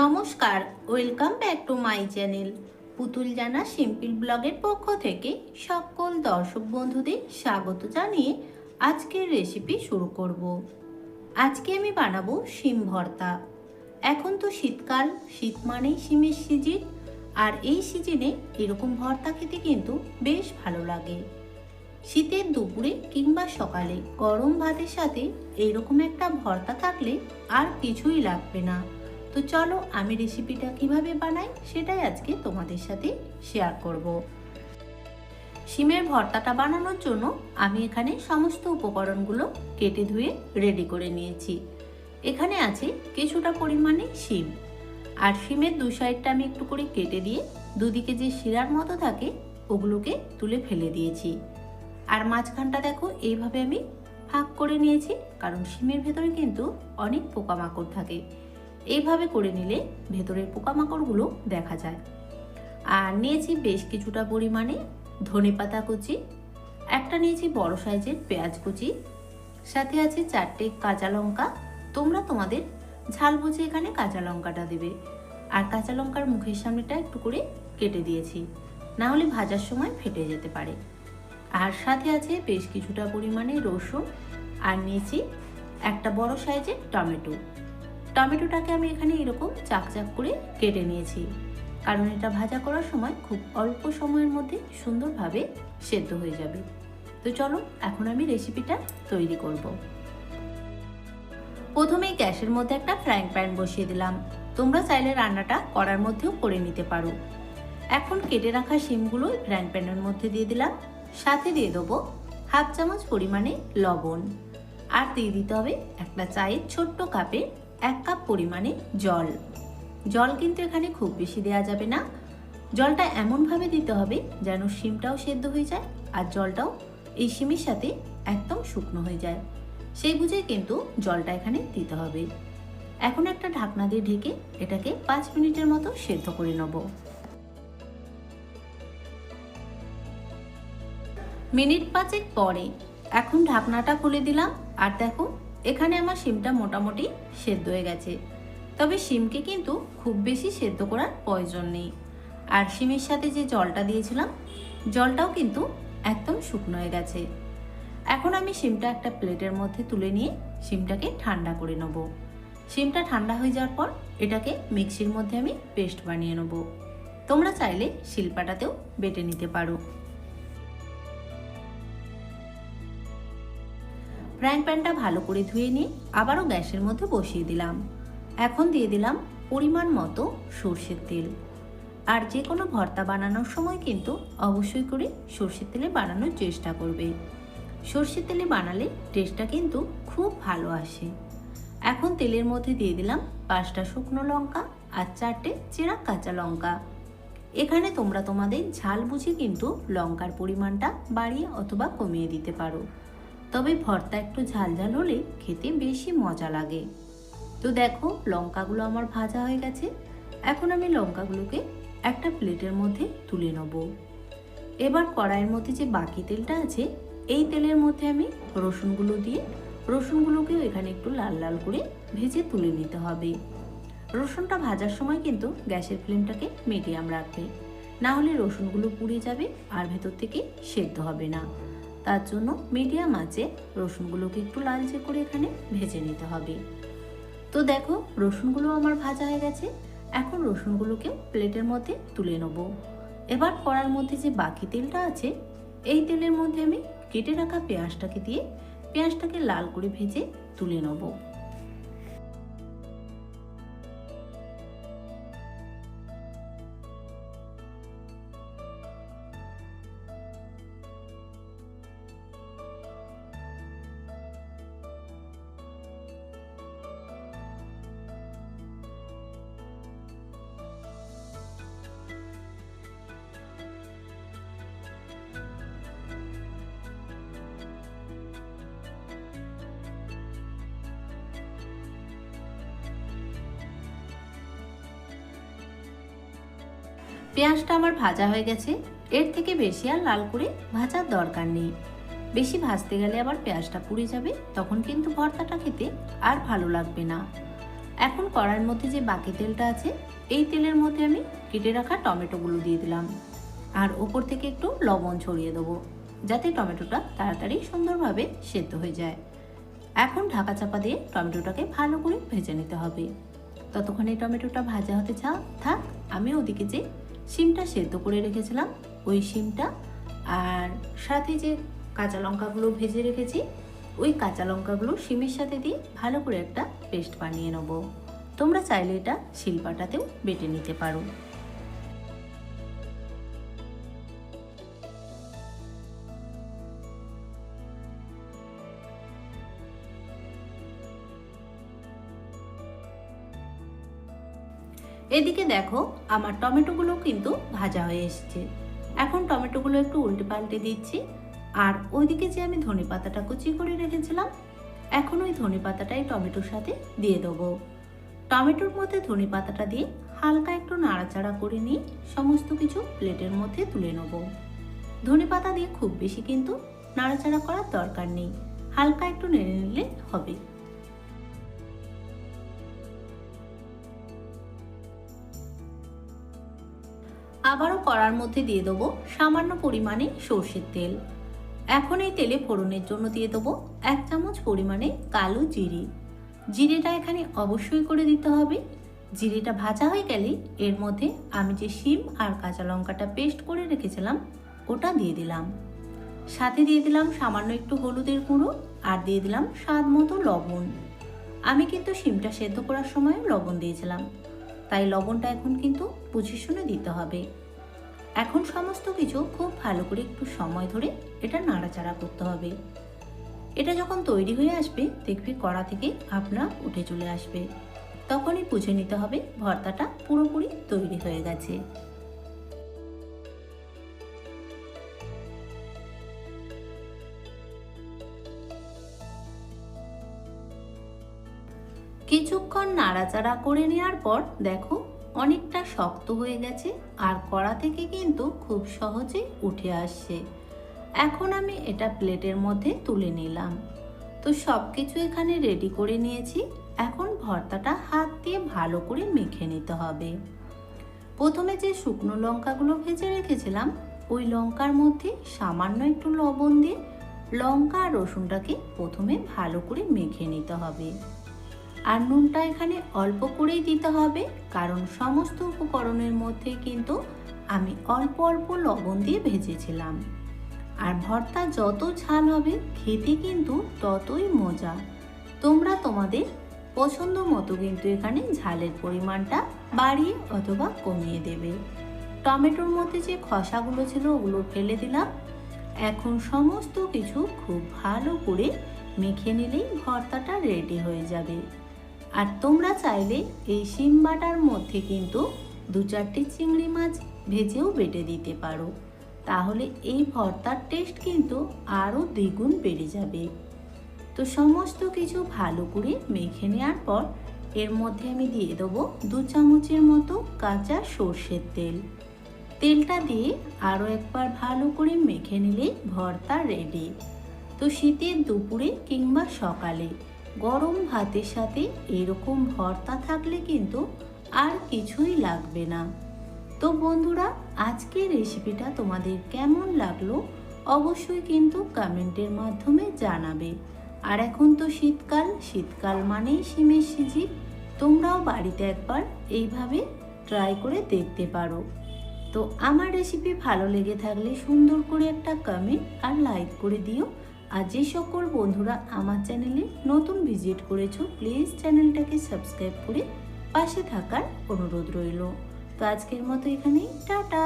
নমস্কার, welcome back to my channel. পুতুল জানা সিম্পল ব্লগের পক্ষ থেকে সকল দর্শক বন্ধুদের স্বাগত জানিয়ে আজকের রেসিপি শুরু করব। আজকে আমি বানাবো শিম ভর্তা। এখন তো শীতকাল, শীত মানেই শিমের সিজন, আর এই সিজনে এরকম ভর্তা খেতে কিন্তু বেশ ভালো লাগে। শীতের দুপুরে কিংবা সকালে গরম ভাতের সাথে এইরকম একটা ভর্তা থাকলে আর কিছুই লাগবে না। তো চলো আমি রেসিপিটা কীভাবে বানাই সেটাই আজকে তোমাদের সাথে শেয়ার করব। শিমের ভর্তাটা বানানোর জন্য আমি এখানে সমস্ত উপকরণগুলো কেটে ধুয়ে রেডি করে নিয়েছি। এখানে আছে কিছুটা পরিমাণে শিম। আর শিমের দু সাইডটা আমি একটু করে কেটে দিয়ে দুদিকে যে শিরার মতো থাকে ওগুলোকে তুলে ফেলে দিয়েছি। আর মাঝখানটা দেখো এইভাবে আমি ফাঁক করে নিয়েছি, কারণ শিমের ভেতরে কিন্তু অনেক পোকামাকড় থাকে। এইভাবে করে নিলে ভেতরের পোকামাকড়গুলো দেখা যায়। আর নিয়েছি বেশ কিছুটা পরিমাণে ধনে পাতা কুচি, একটা নিয়েছি বড় সাইজের পেঁয়াজ কুচি, সাথে আছে চারটে কাঁচা লঙ্কা। তোমরা তোমাদের ঝাল বুঝে এখানে কাঁচা লঙ্কাটা দেবে। আর কাঁচা লঙ্কার মুখের সামনেটা একটু করে কেটে দিয়েছি, না হলে ভাজার সময় ফেটে যেতে পারে। আর সাথে আছে বেশ কিছুটা পরিমাণে রসুন, আর নিয়েছি একটা বড় সাইজের টমেটো। টমেটোটাকে আমি এখানে এরকম চাকচাক করে কেটে নিয়েছি। কারণ এটা ভাজা করার সময় খুব অল্প সময়ের মধ্যে সুন্দরভাবে সেদ্ধ হয়ে যাবে। তো চলো, এখন আমি রেসিপিটা তৈরি করব। প্রথমেই গ্যাসের মধ্যে একটা ফ্রাইং প্যান বসিয়ে দিলাম। তোমরা চাইলে রান্নাটা করার মধ্যেও করে নিতে পারো। এখন কেটে রাখা শিমগুলো ফ্রাইং প্যানের মধ্যে দিয়ে দিলাম। সাথে দিয়ে দেবো হাফ চামচ পরিমাণে লবণ। আর দিয়ে দিতে হবে একটা চায়ের ছোট্ট কাপে এক কাপ পরিমাণে জল। জল কিন্তু এখানে খুব বেশি দেওয়া যাবে না। জলটা এমনভাবে দিতে হবে যেন শিমটাও সেদ্ধ হয়ে যায় আর জলটাও এই শিমের সাথে একদম শুকনো হয়ে যায়। সেই বুঝে কিন্তু জলটা এখানে দিতে হবে। এখন একটা ঢাকনা দিয়ে ঢেকে এটাকে পাঁচ মিনিটের মতো সেদ্ধ করে নেব। মিনিট পাঁচেক পরে এখন ঢাকনাটা খুলে দিলাম আর দেখো এখানে আমার শিমটা মোটামুটি সেদ্ধ হয়ে গেছে। তবে শিমকে কিন্তু খুব বেশি সেদ্ধ করার প্রয়োজন নেই। আর শিমের সাথে যে জলটা দিয়েছিলাম, জলটাও কিন্তু একদম শুকনো হয়ে গেছে। এখন আমি শিমটা একটা প্লেটের মধ্যে তুলে নিয়ে শিমটাকে ঠান্ডা করে নেব। শিমটা ঠান্ডা হয়ে যাওয়ার পর এটাকে মিক্সির মধ্যে আমি পেস্ট বানিয়ে নেব। তোমরা চাইলে শিলপাটাতেও বেটে নিতে পারো। ফ্রাইং প্যানটা ভালো করে ধুয়ে নিয়ে আবারও গ্যাসের মধ্যে বসিয়ে দিলাম। এখন দিয়ে দিলাম পরিমাণ মতো সর্ষের তেল। আর যে কোনো ভর্তা বানানোর সময় কিন্তু অবশ্যই করে সর্ষের তেলে বানানোর চেষ্টা করবে। সর্ষের তেলে বানালে টেস্টটা কিন্তু খুব ভালো আসে। এখন তেলের মধ্যে দিয়ে দিলাম পাঁচটা শুকনো লঙ্কা আর চারটে চেরা কাঁচা লঙ্কা। এখানে তোমরা তোমাদের ঝাল বুঝে কিন্তু লঙ্কার পরিমাণটা বাড়িয়ে অথবা কমিয়ে দিতে পারো। তবে ভর্তা একটু ঝাল ঝাল হলে খেতে বেশি মজা লাগে। তো দেখো, লঙ্কাগুলো আমার ভাজা হয়ে গেছে। এখন আমি লঙ্কাগুলোকে একটা প্লেটের মধ্যে তুলে নেব। এবার কড়াইয়ের মধ্যে যে বাকি তেলটা আছে, এই তেলের মধ্যে আমি রসুনগুলো দিয়ে, রসুনগুলোকেও এখানে একটু লাল লাল করে ভেজে তুলে নিতে হবে। রসুনটা ভাজার সময় কিন্তু গ্যাসের ফ্লেমটাকে মিডিয়াম রাখবে। না হলে রসুনগুলো পুড়ে যাবে আর ভেতর থেকে সেদ্ধ হবে না। তার জন্য মিডিয়াম আঁচে রসুনগুলোকে একটু লালচে করে এখানে ভেজে নিতে হবে। তো দেখো, রসুনগুলো আমার ভাজা হয়ে গেছে। এখন রসুনগুলোকে প্লেটের মধ্যে তুলে নেব। এবার কড়ার মধ্যে যে বাকি তেলটা আছে, এই তেলের মধ্যে আমি কেটে রাখা পেঁয়াজটাকে দিয়ে পেঁয়াজটাকে লাল করে ভেজে তুলে নেব। পেঁয়াজটা আমার ভাজা হয়ে গেছে। এর থেকে বেশি আর লাল করে ভাজার দরকার নেই। বেশি ভাজতে গেলে আবার পেঁয়াজটা পুড়ে যাবে, তখন কিন্তু ভর্তাটা খেতে আর ভালো লাগবে না। এখন কড়ার মধ্যে যে বাকি তেলটা আছে, এই তেলের মধ্যে আমি কেটে রাখা টমেটোগুলো দিয়ে দিলাম। আর ওপর থেকে একটু লবণ ছড়িয়ে দেবো, যাতে টমেটোটা তাড়াতাড়ি সুন্দরভাবে সেদ্ধ হয়ে যায়। এখন ঢাকা চাপা দিয়ে টমেটোটাকে ভালো করে ভেজে নিতে হবে। ততক্ষণে টমেটোটা ভাজা হতে চা থাক, আমি ওদিকে যে শিমটা সেদ্ধ করে রেখেছিলাম, ওই শিমটা আর সাথে যে কাঁচা লঙ্কাগুলো ভেজে রেখেছি, ওই কাঁচা লঙ্কাগুলো সিমের সাথে দিয়ে ভালো করে একটা পেস্ট বানিয়ে নেব। তোমরা চাইলে এটা শিলপাটাতেও বেটে নিতে পারো। এদিকে দেখো, আমার টমেটোগুলো কিন্তু ভাজা হয়ে এসেছে। এখন টমেটোগুলো একটু উল্টে পাল্টে দিচ্ছি। আর ওইদিকে যে আমি ধনে পাতাটা কুচি করে রেখেছিলাম, এখন ওই ধনে পাতাটাই টমেটোর সাথে দিয়ে দেবো। টমেটোর মধ্যে ধনে পাতাটা দিয়ে হালকা একটু নাড়াচাড়া করে নিয়ে সমস্ত কিছু প্লেটের মধ্যে তুলে নেব। ধনে পাতা দিয়ে খুব বেশি কিন্তু নাড়াচাড়া করার দরকার নেই। হালকা একটু নেড়ে নিলে হবে। আবারও কড়ার মধ্যে দিয়ে দেবো সামান্য পরিমাণে সর্ষের তেল। এখন এই তেলে ফোড়নের জন্য দিয়ে দেবো এক চামচ পরিমাণে কালো জিরে। জিরেটা এখানে অবশ্যই করে দিতে হবে। জিরেটা ভাজা হয়ে গেলে এর মধ্যে আমি যে শিম আর কাঁচা লঙ্কাটা পেস্ট করে রেখেছিলাম, ওটা দিয়ে দিলাম। সাথে দিয়ে দিলাম সামান্য একটু হলুদের গুঁড়ো আর দিয়ে দিলাম স্বাদ মতো লবণ। আমি কিন্তু শিমটা সেদ্ধ করার সময় লবণ দিয়েছিলাম। তাই লবণটা এখন কিন্তু বুঝে দিতে হবে। এখন সমস্ত কিছু খুব ভালো করে একটু সময় ধরে এটা নাড়াচাড়া করতে হবে। এটা যখন তৈরি হয়ে আসবে, দেখবে কড়া থেকে আপনা উঠে চলে আসবে। তখনই বুঝে নিতে হবে ভর্তাটা পুরোপুরি তৈরি হয়ে গেছে। কিছুক্ষণ নাড়াচাড়া করে নেওয়ার পর দেখো অনেকটা শক্ত হয়ে গেছে আর কড়া থেকে কিন্তু খুব সহজেই উঠে আসছে। এখন আমি এটা প্লেটের মধ্যে তুলে নিলাম। তো সব কিছু এখানে রেডি করে নিয়েছি। এখন ভর্তাটা হাত দিয়ে ভালো করে মেখে নিতে হবে। প্রথমে যে শুকনো লঙ্কাগুলো ভেজে রেখেছিলাম, ওই লঙ্কার মধ্যে সামান্য একটু লবণ দিয়ে লঙ্কা আর রসুনটাকে প্রথমে ভালো করে মেখে নিতে হবে। আর নুনটা এখানে অল্প করেই দিতে হবে, কারণ সমস্ত উপকরণের মধ্যে কিন্তু আমি অল্প অল্প লবণ দিয়ে ভেজেছিলাম। আর ভর্তা যত ঝাল হবে, খেতে কিন্তু ততই মজা। তোমরা তোমাদের পছন্দ মতো কিন্তু এখানে ঝালের পরিমাণটা বাড়িয়ে অথবা কমিয়ে দেবে। টমেটোর মধ্যে যে খসাগুলো ছিল, ওগুলো ফেলে দিলাম। এখন সমস্ত কিছু খুব ভালো করে মেখে নিলেই ভর্তাটা রেডি হয়ে যাবে। আর তোমরা চাইলে এই শিম বাটার মধ্যে কিন্তু দু চারটে চিংড়ি মাছ ভেজেও বেটে দিতে পারো। তাহলে এই ভর্তার টেস্ট কিন্তু আরও দ্বিগুণ বেড়ে যাবে। তো সমস্ত কিছু ভালো করে মেখে নেওয়ার পর এর মধ্যে আমি দিয়ে দেবো দু চামচের মতো কাঁচা সর্ষের তেল। তেলটা দিয়ে আরও একবার ভালো করে মেখে নিলে ভর্তা রেডি তো শীতের দুপুরে কিংবা সকালে গরম ভাতের সাথে এরকম ভর্তা থাকলে কিন্তু আর কিছুই লাগবে না। তো বন্ধুরা, আজকের রেসিপিটা তোমাদের কেমন লাগল অবশ্যই কিন্তু কমেন্টের মাধ্যমে জানাবে। আর এখন তো শীতকাল শীতকাল মানেই শিমের সিজি। তোমরাও বাড়িতে একবার এইভাবে ট্রাই করে দেখতে পারো। তো আমার রেসিপি ভালো লেগে থাকলে সুন্দর করে একটা কমেন্ট আর লাইক করে দিও। আর যে সকল বন্ধুরা আমার চ্যানেলে নতুন ভিজিট করেছ, প্লিজ চ্যানেলটাকে সাবস্ক্রাইব করে পাশে থাকার অনুরোধ রইল। তো আজকের মতো এখানেই, টাটা!